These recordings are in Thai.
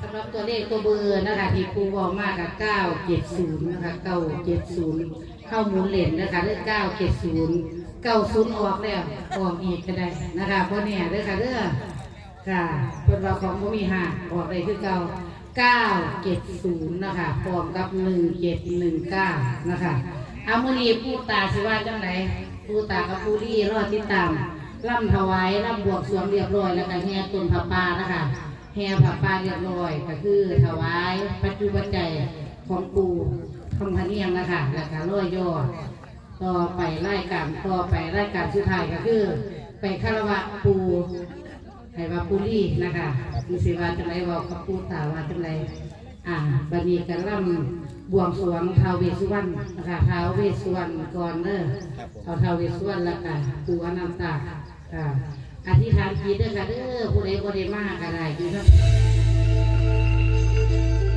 สำหรับตัวเลขตัวเบอร์นะคะที่ครูบอกมากกับเก้าเจ็ดศูนะคะเก้าเข้าหมุนเหรียญนะคะเลขเก้าเจ็ดศูนย์เก้าศูนย์ออกแล้วออกอีกก็ได้นะคะเพราะเนี่ยเด้อค่ะเด้อค่ะเพิ่นว่าของบ่มีห้าออกได้คือเก้าเก้าเจ็ดศูนะคะพร้อมกับหนึ่งเจ็ดหนึ่งเก้านะคะเอามือนี้ผู้ตาสิว่าจังไหนผู้ตากับผู้รี่รอดติดตามร่ำถวายร่ำบวงสวงเรียบร้อยแล้วก็แห่ต้นผ้าป่านะคะ แห่ผ้าป่าเรียบร้อยก็คือถวายปัจจุบันใจยของปู่ทองพะเนียงนะคะแล้วก็ร้อยยอดต่อไปไล่การต่อไปไล่การสุดท้ายก็คือ ไปคารวะปู่ให้ว่าปูรี่นะคะมีสิว่าจังไรบอกกับปู่ตาว่าจังไรอ่าบัดนี้กันล่ำบวงสรวงท้าวเวสสุวรรณนะคะท้าวเวสสุวรรณก่อนเด้อเอาท้าวเวสสุวรรณแล้วก็ปู่อนันตาอ่า อธิษฐานจิตเด้อค่ะเด้อผู้ใดบ่ได้มากก็ได้อครับ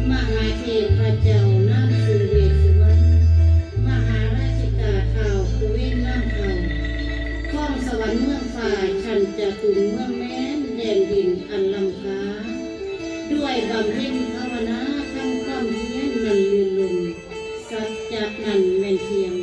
มหาเทพเจ้าน้ำสุเวสุวรรณมหาราชิกาเท่ากุเวนน้ำเท่าข้องสวรรค์เมืองฝ่ายชันจะตุนเมืองแม้นแดนดินอันลำค้า ด้วยบำเพ็ญภาวนาทำความเพียรนันลืนลมสัจจะนันแม่นเทียงจงมั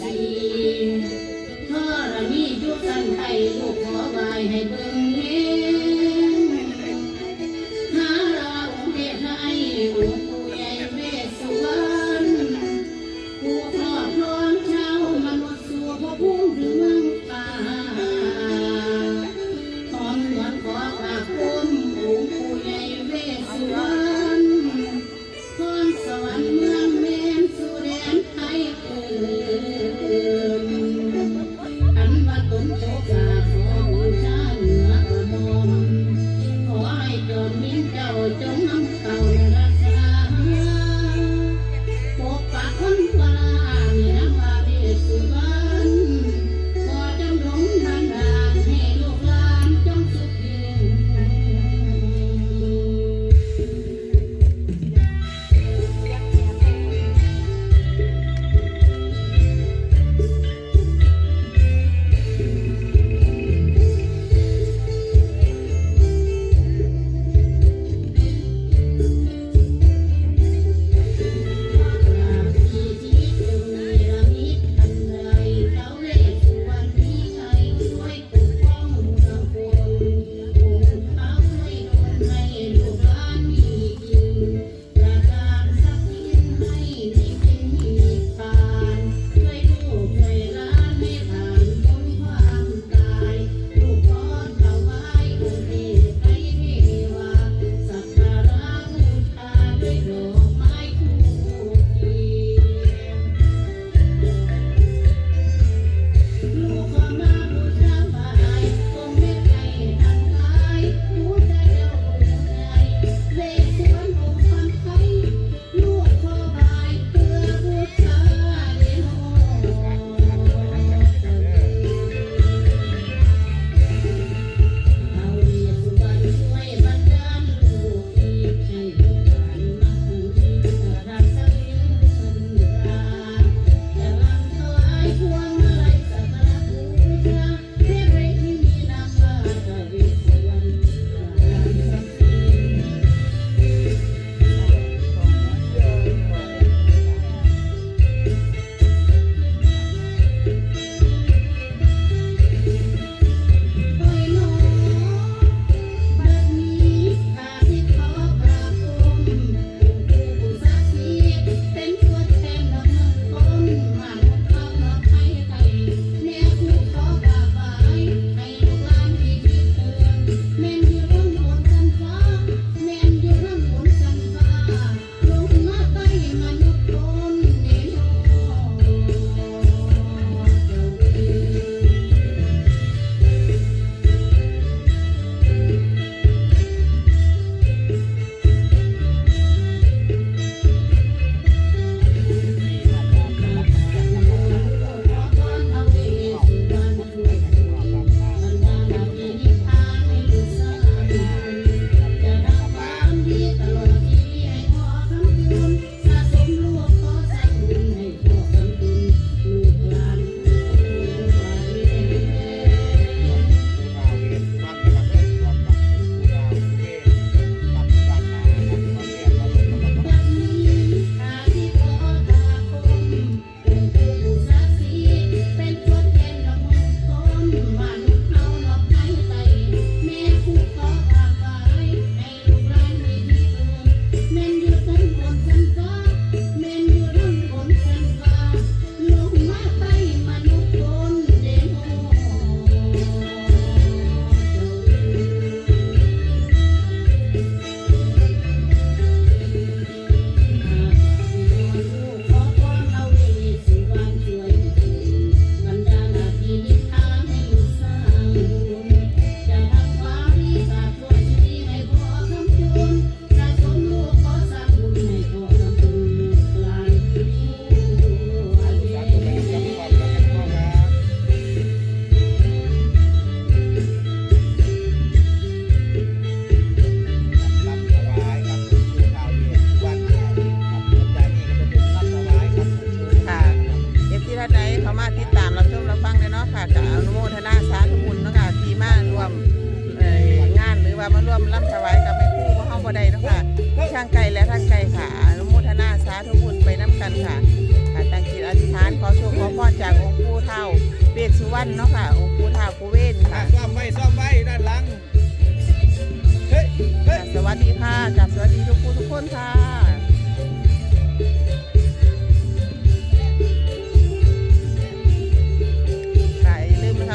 ใดเธอมียุคันไทยลูกขอบายให้เบิ่ง ทางไกลและทางไกลค่ะอนุโมทนาสาธุบุญไปน้ำกันค่ะค่ตั้งจิตอธิษฐานขอโชคขอพรจากองค์ปู่เท่าเวสสุวรรณเนาะค่ะองค์ปู่เท่าปูเวนค่ะซ่อมไว้ซ่อมไว้ด้านหลังเฮ้ยสวัสดีค่ะกับสวัสดีทุกผู้ทุกคนค่ะ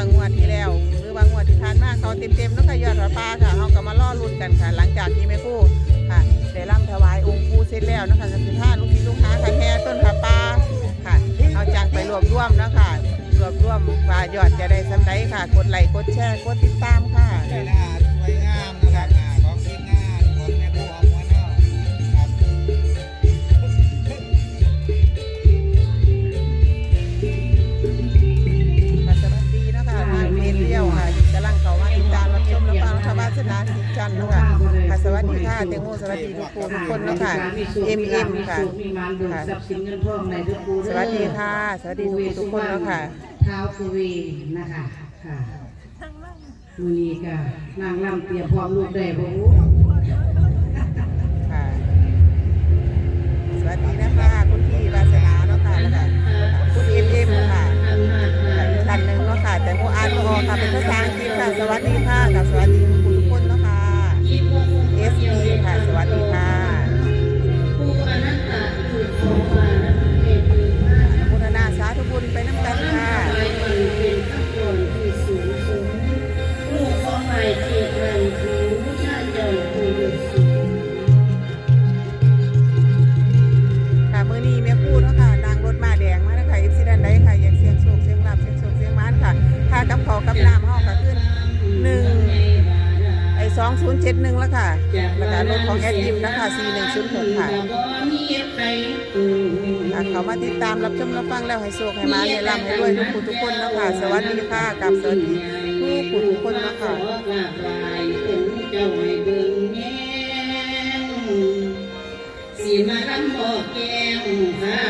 างวดที่แล้วหรือบางงวดที่ผ่านมาเขาเต็มๆแล้องขยอดหัวปลาค่ะเขาก็มาล่อลุ่นกันค่ะ หลังจากที่แม่คู่ ได้ร่ำถวายองค์ปู่เสร็จแล้วนะคะกับสิท่าลูกศิษย์ลูกหาค่ะแห่ต้นพระป่าค่ะ เอาจังไปรวบรวมนะค่ะรวบรวมว่ายอดจะได้สำไรค่ะ กดไลค์กดแชร์กดติดตามค่ะ ฟังรัฐบาลสนาสิจันทร์เนาะค่ะค่ะสวัสดีค่ะเตงโมสวัสดีทุกคนทุกคนเนาะค่ะเอ็มเอ็มค่ะมีมานเบิกทรัพย์สินเงินทองในทุกปูสวัสดีค่ะ สวัสดีทุกคนทุกคนเนาะค่ะเท้าสุเวนะคะค่ะมือนี้ก็นางรำเตรียมพร้อมลูกได้บ่รู้ค่ะสวัสดีนะคะคุณพี่วาสนาเนาะค่ะแล้วก็คุณเอ็มเอ็มค่ะค่ะอีกท่านหนึ่งเนาะค่ะแต่โมอ่านโมออกค่ะเป็นภาษาอังกฤษค่ะสวัสดีค่ะกับสวัสดี นย์เจ็ดหนึ่งแล้วค่ะแล้วก็รถของแอดยิมนะคะสี่หนึ่งศูนย์หกค่ะอะเขามาติดตามรับชมรับฟังแล้วให้โศกให้มาให้ร่ำให้รวยทุกผู้ทุกคนเนาะค่ะสวัสดีค่ะกับสวัสดีทุกผู้ทุกคนเนาะค่ะสีมาลำบอกแก้วคารวะ